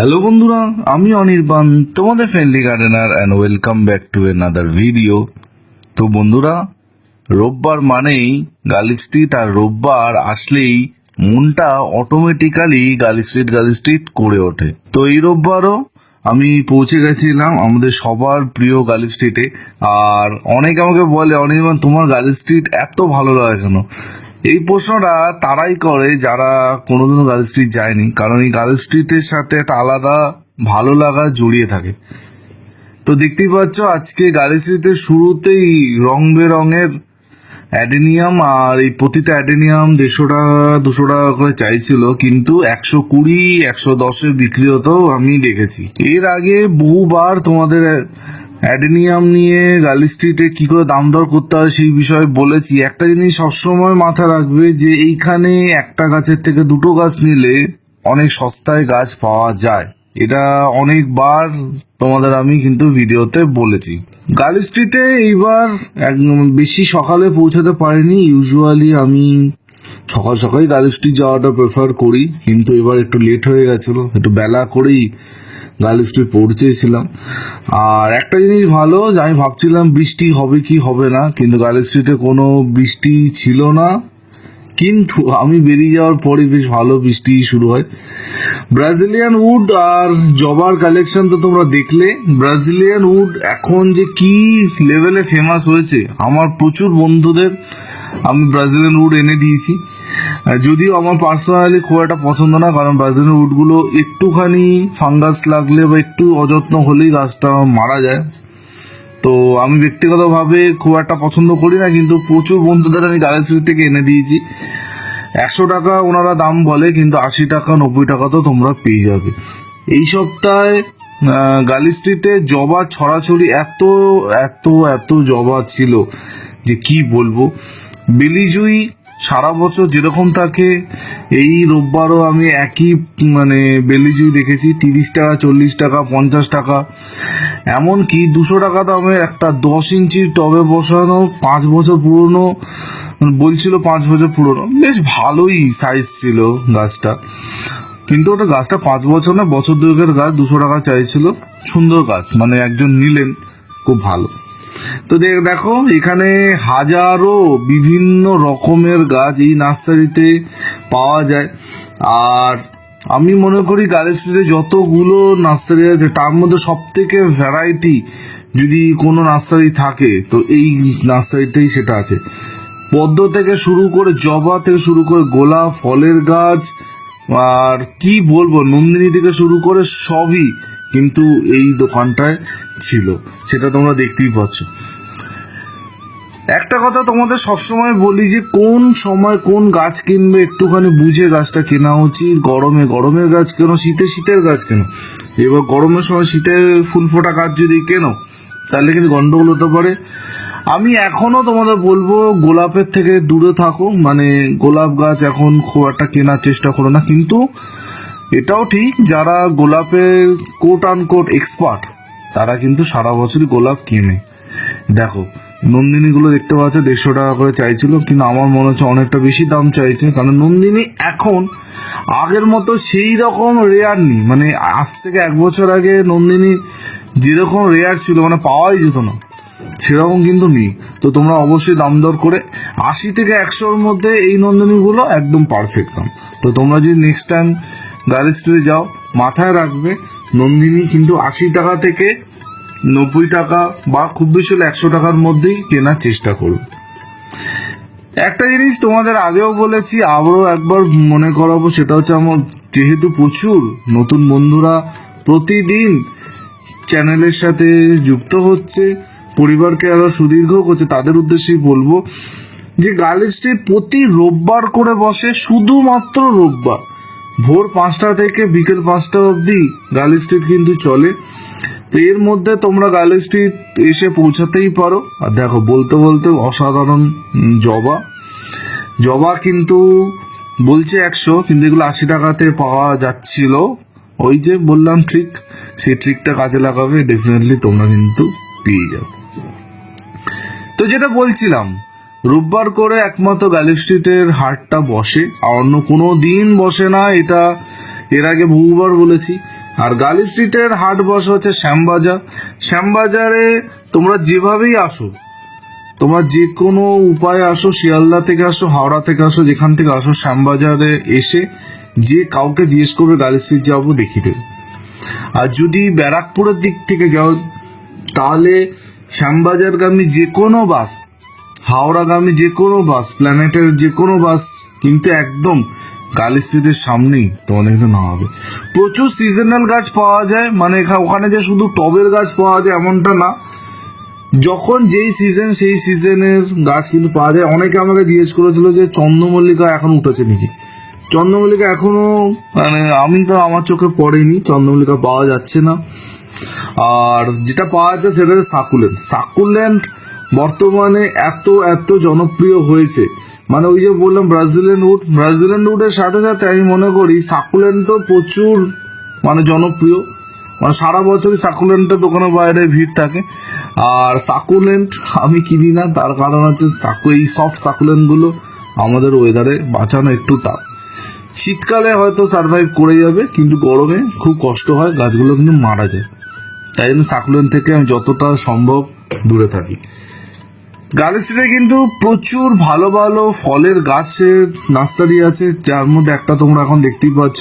Hello বন্ধুরা, আমি অনির্বাণ, তোমাদের friendly gardener and welcome back to another video তো বন্ধুরা, রোববার মানেই গার্লি স্ট্রিট আর রোববার আসলেই মনটা automatically girly street girly street করে ওঠে। তো এই রোববারও আমি পৌঁছে গেছিলাম আমাদের সবার প্রিয় গার্লি স্ট্রিটে আর অনেকে আমাকে বলে, অনির্বাণ, তোমার গার্লি স্ট্রিট এত ভালো লাগে কেন? এই প্রশ্নটা তারাই করে যারা কোনোদিনও গার্ল স্ট্রিট যায়নি। কারণ এই গার্ল স্ট্রিটের সাথে একটা আলাদা ভালো লাগা জড়িয়ে থাকে। তো দেখতেই পাচ্ছ, আজকে গার্ল স্ট্রিটের শুরুতেই রং বেরঙের অ্যাডেনিয়াম আর এই প্রতিটা অ্যাডেনিয়াম দেড়শো টাকা দুশো টাকা করে চাইছিল, কিন্তু একশো কুড়ি, একশো দশে বিক্রি হতেও আমি দেখেছি। এর আগে বহুবার তোমাদের অ্যাডেনিয়াম নিয়ে গার্লি স্ট্রিটে কি করে দাম দর করতে হয় সেই বিষয়ে বলেছি। একটা জিনিস সবসময় মাথা রাখবে যে এইখানে একটা গাছের থেকে দুটো গাছ নিলে অনেক সস্তায় গাছ পাওয়া যায়। এটা অনেকবার তোমাদের আমি কিন্তু ভিডিওতে বলেছি। গার্লি স্ট্রিটে এইবার বেশি সকালে পৌঁছাতে পারিনি। ইউজুয়ালি আমি সকাল সকালই গার্লি স্ট্রিট যাওয়াটা প্রেফার করি। কিন্তু এবার একটু লেট হয়ে গেছিল। একটু বেলা করেই গার্লি স্ট্রিট পৌঁছেছিলাম। আর একটা জিনিস ভালো, যে আমি ভাবছিলাম বৃষ্টি হবে কি হবে না, কিন্তু গার্লি স্ট্রিটে কোনো বৃষ্টি ছিল না। কিন্তু আমি বেরিয়ে যাওয়ার পরে বেশ ভালো বৃষ্টি শুরু হয়। ব্রাজিলিয়ান উড আর জবার কালেকশন তো তোমরা দেখলে। ব্রাজিলিয়ান উড এখন যে কি লেভেলে ফেমাস হয়েছে, আমার প্রচুর বন্ধুদের আমি ব্রাজিলিয়ান উড এনে দিয়েছি। যদিও আমার পার্সোনালি খুব একটা পছন্দ না, কারণ ব্রাজিলিয়ান উডগুলো একটুখানি ফাঙ্গাস লাগলে বা একটু অযত্ন হলেই গাছটা মারা যায়। তো আমি ব্যক্তিগতভাবে খুব একটা পছন্দ করি না, কিন্তু প্রচুর বন্ধুদের আমি গার্লস থেকে এনে দিয়েছি। একশো টাকা ওনারা দাম বলে, কিন্তু আশি টাকা, নব্বই টাকা তো তোমরা পেয়ে যাবে। এই সপ্তাহে গার্লি স্ট্রিটে জবা ছড়াছড়ি এত এত এত জবা ছিল যে কি বলব? বেলিজুই সারা বছর যেরকম থাকে এই রোববারও আমি একই মানে বেলিজুই দেখেছি, তিরিশ টাকা, চল্লিশ টাকা, পঞ্চাশ টাকা। এমনকি দুশো টাকা দামের একটা দশ ইঞ্চির টবে বসানো, পাঁচ বছর পুরনো মানে বলছিল পাঁচ বছর পুরনো। বেশ ভালোই সাইজ ছিল গাছটা। কিন্তু ওটা গাছটা পাঁচ বছর না, বছর দুয়েকের গাছ, দুশো টাকা চাইছিল। সুন্দর গাছ মানে একজন নিলেন, খুব ভালো। তো দেখ- এখানে হাজারো বিভিন্ন রকমের গাছ এই নার্সারিতে পাওয়া যায়। আর আমি মনে করি গ্যালেক্সিতে যতগুলো নার্সারি আছে, তার মধ্যে সব থেকে ভ্যারাইটি যদি কোনো নার্সারি থাকে, তো এই নার্সারিটাই সেটা আছে। পদ্ম থেকে শুরু করে জবা থেকে শুরু করে গোলাপ, ফলের গাছ, আর কি বলব, নন্দিনী থেকে শুরু করে সবই কিন্তু এই দোকানটায় ছিল। সেটা তোমরা দেখতেই পাচ্ছ। একটা কথা তোমাদের সবসময় বলি যে কোন সময় কোন গাছ কিনবে একটুখানি বুঝে গাছটা কেনা উচিত। গরমে গরমের গাছ কেন, শীতে শীতের গাছ কেন? এবার গরমের সময় শীতের ফুল ফোটা গাছ যদি কেনো, তাহলে কিন্তু গন্ডগোল হতে পারে। আমি এখনও তোমাদের বলব, গোলাপের থেকে দূরে থাকো। মানে গোলাপ গাছ এখন খুব একটা কেনার চেষ্টা করো না। কিন্তু এটাও ঠিক, যারা গোলাপের কোট আন কোট এক্সপার্ট তারা কিন্তু সারা বছরই গোলাপ কেনে। দেখো নন্দিনীগুলো দেখতে পাচ্ছ দেড়শো টাকা করে চাইছিল, কিন্তু আমার মনে হচ্ছে অনেকটা বেশি দাম চাইছে, কারণ নন্দিনী এখন আগের মতো সেই রকম রেয়ার নেই। মানে আজ থেকে এক বছর আগে নন্দিনী যেরকম রেয়ার ছিল মানে পাওয়াই যেত না, সেরকম কিন্তু নেই। তো তোমরা অবশ্যই দাম দর করে আশি থেকে একশোর মধ্যে এই নন্দিনীগুলো একদম পারফেক্ট দাম। তো তোমরা যদি নেক্সট টাইম স্ট্রিটে যাও, মাথায় রাখবে, নন্দিনী কিন্তু আশি টাকা থেকে নব্বই টাকা বা খুব বেশি হলে একশো টাকার মধ্যেই কেনার চেষ্টা করবে একটা জিনিস তোমাদের আগেও বলেছি, আবারও একবার মনে করাবো, সেটা হচ্ছে আমার যেহেতু প্রচুর নতুন বন্ধুরা প্রতিদিন চ্যানেলের সাথে যুক্ত হচ্ছে, পরিবারকে আরও সুদীর্ঘ করছে, তাদের উদ্দেশ্যেই বলব যে গার্ল স্ট্রিট প্রতি রোববার করে বসে, শুধুমাত্র রোববার। ভোর পাঁচটা থেকে বিকেল পাঁচটা অবধি গার্ল স্ট্রিট কিন্তু চলে। তো এর মধ্যে তোমরা গার্ল এসে পৌঁছাতেই পারো। আর দেখো, বলতে বলতে অসাধারণ জবা। জবা কিন্তু বলছে একশো, কিন্তু এগুলো আশি টাকাতে পাওয়া যাচ্ছিল। ওই যে বললাম ট্রিক সেই ট্রিকটা কাজে লাগাবে ডেফিনেটলি তোমরা কিন্তু পেয়ে যাবে। তো যেটা বলছিলাম, রোববার করে একমাত্র স্ট্রিটের হাটটা বসে, আর অন্য কোনো দিন বসে না, এটা এর আগে বহুবার বলেছি। আর গালিব স্ট্রিটের হাট বসে হচ্ছে শ্যামবাজার। শ্যামবাজারে তোমরা যেভাবেই আসো, তোমরা যে কোনো উপায়ে আসো, শিয়ালদা থেকে আসো, হাওড়া থেকে আসো, যেখান থেকে আসো, শ্যামবাজারে এসে যে কাউকে জিজ্ঞেস করবে গালি স্ট্রিট যাব, দেখিয়ে দেবে। আর যদি ব্যারাকপুরের দিক থেকে যাও, তাহলে শ্যামবাজারগামী যে কোনো বাস, হাওড়াগামী যে কোনো বাস, প্ল্যানেটের যে কোনো বাস কিন্তু একদম গালি স্ট্রিটের সামনেই তোমাদের কিন্তু না হবে। প্রচুর সিজনাল গাছ পাওয়া যায় মানে এখা- ওখানে যে শুধু টবের গাছ পাওয়া যায় এমনটা না। যখন যেই সিজন সেই সিজনের গাছ কিন্তু পাওয়া যায়। অনেকে আমাকে জিজ্ঞেস করেছিল যে চন্দ্রমল্লিকা এখন উঠেছে নাকি? চন্দ্রমল্লিকা এখনও মানে আমি তো আমার চোখে পড়েনি, চন্দ্রমল্লিকা পাওয়া যাচ্ছে না। আর যেটা পাওয়া যাচ্ছে সেটা হচ্ছে সাকুলেন্ট সাকুলেন্ট বর্তমানে এত এত জনপ্রিয় হয়েছে। মানে ওই যে বললাম ব্রাজিলিয়ান উড ব্রাজিলিয়ান উডের সাথে সাথে আমি মনে করি সাকুলেন্ট তো প্রচুর মানে জনপ্রিয়। মানে সারা বছরই সাকুলেন্টের দোকানের বাইরে ভিড় থাকে। আর সাকুলেন্ট আমি কিনি না, তার কারণ হচ্ছে সাকু এই সফট সাকুলেন্টগুলো আমাদের ওয়েদারে বাঁচানো একটু টাফ। শীতকালে হয়তো সার্ভাইভ করে যাবে, কিন্তু গরমে খুব কষ্ট হয়, গাছগুলো কিন্তু মারা যায়। তাই জন্য সাকুলেন্ট থেকে আমি যতটা সম্ভব দূরে থাকি। গ্যালাক্সিতে কিন্তু প্রচুর ভালো ভালো ফলের গাছের নার্সারি আছে, যার মধ্যে একটা তোমরা এখন দেখতেই পাচ্ছ।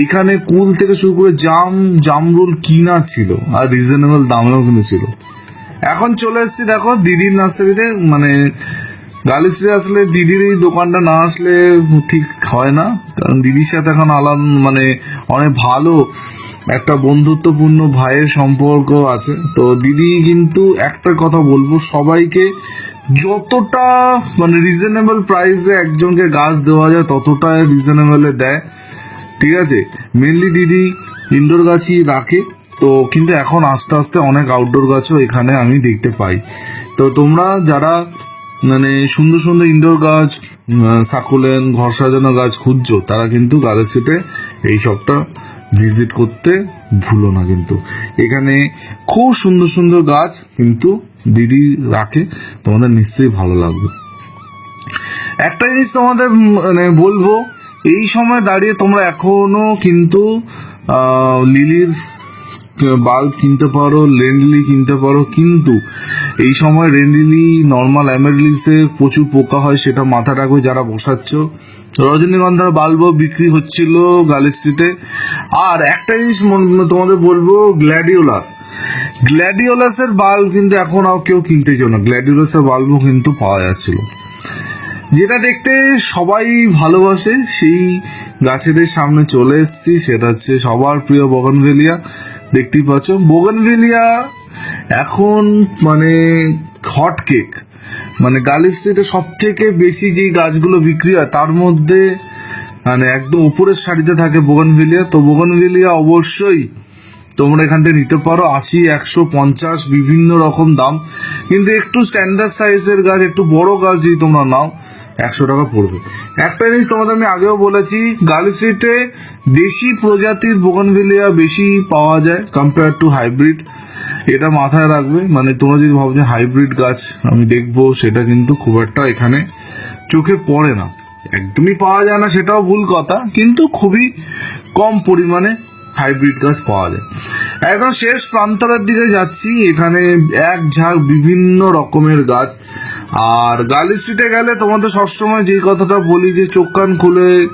এইখানে কুল থেকে শুরু করে জাম, জামরুল কিনা ছিল, আর রিজনেবল দামেও কিন্তু ছিল। এখন চলে এসেছি দেখো দিদির নার্সারিতে মানে গালিস্ট্রি আসলে দিদির এই দোকানটা না আসলে ঠিক হয় না, কারণ দিদির সাথে এখন আলাদা মানে অনেক ভালো একটা বন্ধুত্বপূর্ণ ভাইয়ের সম্পর্ক আছে। তো দিদি কিন্তু একটা কথা বলব, সবাইকে যতটা মানে রিজনেবল প্রাইসে একজনকে গাছ দেওয়া যায় ততটা রিজনেবলে দেয়। ঠিক আছে? মেনলি দিদি ইনডোর গাছই রাখে। তো কিন্তু এখন আস্তে আস্তে অনেক আউটডোর গাছও এখানে আমি দেখতে পাই। তো তোমরা যারা মানে সুন্দর সুন্দর ইনডোর গাছ সাকুলেন, ঘর সাজানো গাছ খুঁজছো, তারা কিন্তু গ্যালাক্সিতে এই সবটা ভিজিট করতে ভুলো না কিন্তু। এখানে খুব সুন্দর সুন্দর গাছ কিন্তু দিদি রাখে, তোমাদের নিশ্চয়ই ভালো লাগবে। একটা জিনিস তোমাদের মানে বলব, এই সময় দাঁড়িয়ে তোমরা এখনও কিন্তু লিলির বাল্ব কিনতে পারো রেন্ডলি কিনতে পারো, কিন্তু এই সময় রেন্ডলি নর্মাল অ্যামেরিলিসে প্রচুর পোকা হয়, সেটা মাথা রাখবে যারা বসাচ্ছ। রজনীগন্ধার বাল্ব বিক্রি হচ্ছিল গ্যালেস্ট্রিতে আর একটা জিনিস তোমাদের বলব, গ্ল্যাডিওলাস। গ্ল্যাডিওলাসের বাল্ব কিন্তু এখন আর কেউ কিনতে চাও না। গ্ল্যাডিওলাসের বাল্বও কিন্তু পাওয়া যাচ্ছিল। যেটা দেখতে সবাই ভালোবাসে, সেই গাছেদের সামনে চলে এসেছি। সেটা হচ্ছে সবার প্রিয় বগনভেলিয়া। দেখতেই পাচ্ছ, বগনভেলিয়া এখন মানে হট কেক। মানে গালিস্ট্রিতে সব থেকে বেশি যে গাছগুলো বিক্রি হয়, তার মধ্যে মানে একদম উপরের সারিতে থাকে বোগনভেলিয়া। তো বোগনভেলিয়া অবশ্যই তোমরা এখান থেকে নিতে পারো। আশি, একশো, পঞ্চাশ, বিভিন্ন রকম দাম। কিন্তু একটু স্ট্যান্ডার্ড সাইজের গাছ, একটু বড় গাছ যদি তোমরা নাও, একশো টাকা পড়বে। একটা জিনিস তোমাদের আমি আগেও বলেছি গালিসিতে দেশি প্রজাতির বোগনভেলিয়া বেশি পাওয়া যায় কম্পেয়ার টু হাইব্রিড এটা মাথায় রাখবে। মানে তোমরা যদি ভাবো যে হাইব্রিড গাছ আমি দেখব, সেটা কিন্তু খুব একটা এখানে চোখে পড়ে না। একদমই পাওয়া যায় না, সেটাও ভুল কথা, কিন্তু খুবই কম পরিমাণে হাইব্রিড গাছ পাওয়া যায়। একদম শেষ প্রান্তরের দিকে যাচ্ছি। এখানে এক ঝাঁক বিভিন্ন রকমের গাছ। আর গার্লি স্ট্রিটে গেলে তোমাদের সবসময় যে কথাটা বলি, যে চোখ কান খুলে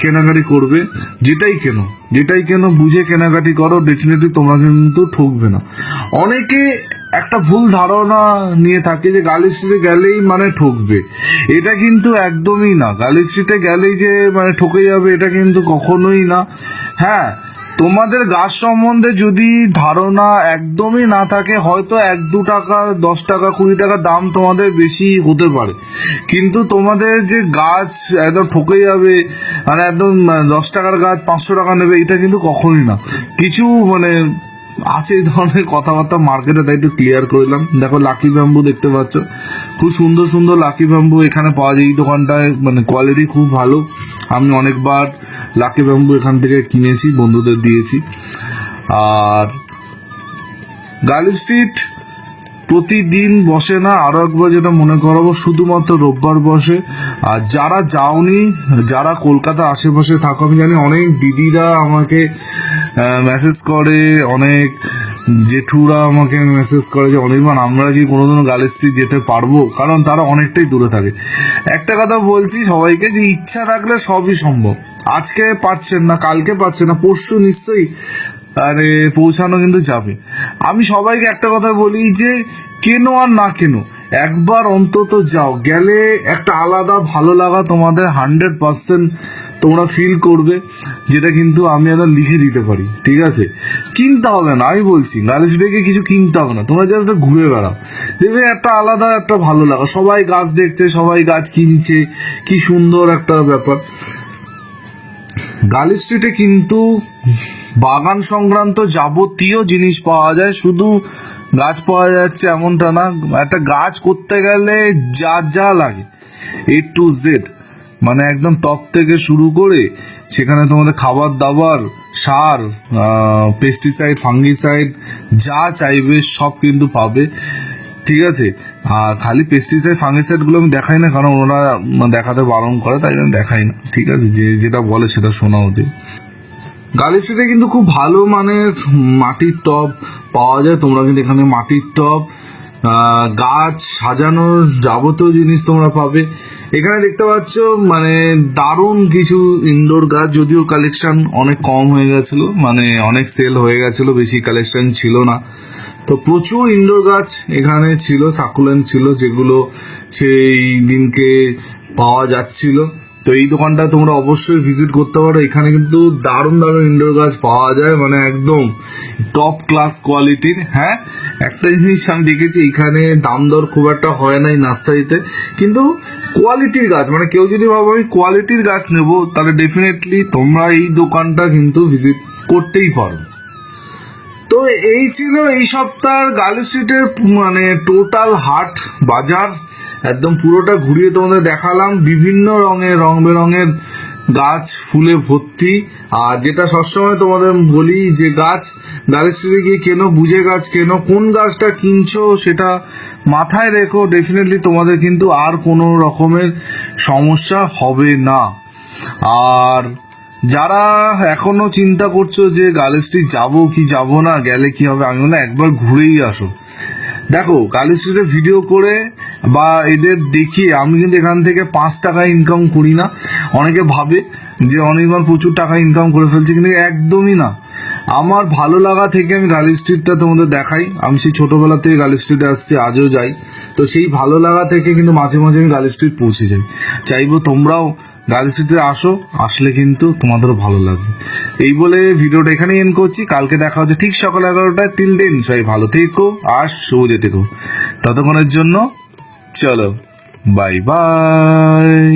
কেনাকাটি করবে। যেটাই কেনো, যেটাই কেন, বুঝে কেনাকাটি করো ডেফিনেটলি তোমরা কিন্তু ঠকবে না। অনেকে একটা ভুল ধারণা নিয়ে থাকে যে গালি স্ট্রিটে গেলেই মানে ঠকবে। এটা কিন্তু একদমই না। গালি স্ট্রিটে গেলেই যে মানে ঠকে যাবে, এটা কিন্তু কখনোই না। হ্যাঁ তোমাদের গাছ সম্বন্ধে যদি ধারণা একদমই না থাকে, হয়তো এক দু টাকা, দশ টাকা, কুড়ি টাকা দাম তোমাদের বেশি হতে পারে। কিন্তু তোমাদের যে গাছ একদম ঠকে যাবে মানে একদম দশ টাকার গাছ, পাঁচশো টাকা নেবে, এটা কিন্তু কখনোই না। কিছু মানে আছে এই ধরনের কথাবার্তা মার্কেটে, তাই একটু ক্লিয়ার করলাম দেখো লাকি ব্যাম্বু দেখতে পাচ্ছ। খুব সুন্দর সুন্দর লাকি ব্যাম্বু এখানে পাওয়া যায়। এই দোকানটায় মানে কোয়ালিটি খুব ভালো। আমি অনেকবার লাকি ব্যাম্বু এখান থেকে কিনেছি, বন্ধুদের দিয়েছি। আর গার্লি স্ট্রিট প্রতিদিন বসে না, আরও একবার যেটা মনে করাবো, শুধুমাত্র রোববার বসে। আর যারা যাওনি, যারা কলকাতা আশেপাশে থাকো, আমি জানি অনেক দিদিরা আমাকে মেসেজ করে, অনেক জেঠুরা আমাকে মেসেজ করে যে, অনির্বাণ, আমরা কি কোনোদিনও গালেস্ট্রি যেতে পারব? কারণ তারা অনেকটাই দূরে থাকে। একটা কথা বলছি সবাইকে, যে ইচ্ছা থাকলে সবই সম্ভব। আজকে পারছেন না, কালকে পারছেন না, পরশু নিশ্চয়ই, আরে, পৌঁছানো কিন্তু যাবে। আমি সবাইকে একটা কথা বলি যে, কেন আর না কেন, একবার অন্তত যাও, গেলে একটা আলাদা ভালো লাগা তোমাদের হান্ড্রেড পার্সেন্ট তোমরা ফিল করবে, যেটা কিন্তু আমি একদম লিখে দিতে পারি, ঠিক আছে? কিনতে হবে না, আমি বলছি গালিস থেকে কিছু কিনতে হবে না, তোমরা জাস্ট ঘুরে বেড়াও। দেখবে একটা আলাদা একটা ভালো লাগা, সবাই গাছ দেখছে, সবাই গাছ কিনছে, কি সুন্দর একটা ব্যাপার। গালি স্ট্রিটে কিন্তু বাগান সংক্রান্ত যাবতীয় জিনিস পাওয়া যায়। শুধু গাছ পাওয়া যাচ্ছে এমনটা না, একটা গাছ করতে গেলে যা যা লাগে এ টু জেড মানে একদম টপ থেকে শুরু করে সেখানে তোমাদের খাবার দাবার, সার পেস্টিসাইড ফাঙ্গিসাইড যা চাইবে সব কিন্তু পাবে। ঠিক আছে। আর খালি পেস্টিসাইড ফাঙ্গিসাইডগুলো আমি দেখাই না কারণ ওরা দেখাতে বারণ করে তাই জন্য দেখাই না। ঠিক আছে? যে যেটা বলে সেটা শোনা উচিত গালিস্ট্রিতে কিন্তু খুব ভালো মানের মাটির টব পাওয়া যায়। তোমরা কিন্তু এখানে মাটির আহ, গাছ সাজানোর যাবতীয় জিনিস তোমরা পাবে। এখানে দেখতে পাচ্ছ মানে দারুণ কিছু ইনডোর গাছ যদিও কালেকশন অনেক কম হয়ে গেছিল মানে অনেক সেল হয়ে গেছিল বেশি কালেকশন ছিল না। তো প্রচুর ইনডোর গাছ এখানে ছিল, সাকুলেন্ট ছিল, যেগুলো সেই দিনকে পাওয়া যাচ্ছিল। তো এই দোকানটা তোমরা অবশ্যই ভিজিট করতে পারো। এখানে কিন্তু দারুণ দারুণ ইনডোর গাছ পাওয়া যায় মানে একদম টপ ক্লাস কোয়ালিটির হ্যাঁ? একটা জিনিস আমি দেখেছি, এখানে দাম দর খুব একটা হয় না এই নার্সারিতে, কিন্তু কোয়ালিটির গাছ মানে কেউ যদি ভাবো আমি কোয়ালিটির গাছ নেব, তাহলে ডেফিনেটলি তোমরা এই দোকানটা কিন্তু ভিজিট করতেই পারো। তো এই ছিল এই সপ্তাহের গালি স্ট্রিটের মানে টোটাল হাট বাজার। একদম পুরোটা ঘুরিয়ে তোমাদের দেখালাম। বিভিন্ন রঙের রং বেরঙের গাছ ফুলে ভর্তি। আর যেটা সবসময় তোমাদের বলি যে গাছ, গালি স্ট্রিটে গিয়ে কেন বুঝে গাছ, কেন কোন গাছটা কিনছো সেটা মাথায় রেখো। ডেফিনেটলি তোমাদের কিন্তু আর কোনো রকমের সমস্যা হবে না। আর যারা এখনও চিন্তা করছ যে গার্লস্ট্রিট যাব কি যাব না, গেলে কি হবে আমি বললাম একবার ঘুরেই আসো। দেখো গার্লস্ট্রিটে ভিডিও করে বা এদের দেখিয়ে আমি কিন্তু এখান থেকে পাঁচ টাকা ইনকাম করি না। অনেকে ভাবে যে অনেকবার প্রচুর টাকা ইনকাম করে ফেলছে, কিন্তু একদমই না। আমার ভালো লাগা থেকে আমি গার্লি স্ট্রিটটা তোমাদের দেখাই। আমি সেই ছোটোবেলা থেকে গার্লি স্ট্রিটে আসছি, আজও যাই। তো সেই ভালো লাগা থেকে কিন্তু মাঝে মাঝে আমি গার্লি স্ট্রিট পৌঁছে যাই। চাইব তোমরাও স্ট্রিটে আসো, আসলে কিন্তু তোমাদেরও ভালো লাগবে। এই বলে ভিডিওটা এখানেই এন করছি। কালকে দেখা হচ্ছে ঠিক সকাল এগারোটায়। তিল দিন সবাই ভালো থেকো আর সবুজে থেকো। ততক্ষণের জন্য চলো বাই বাই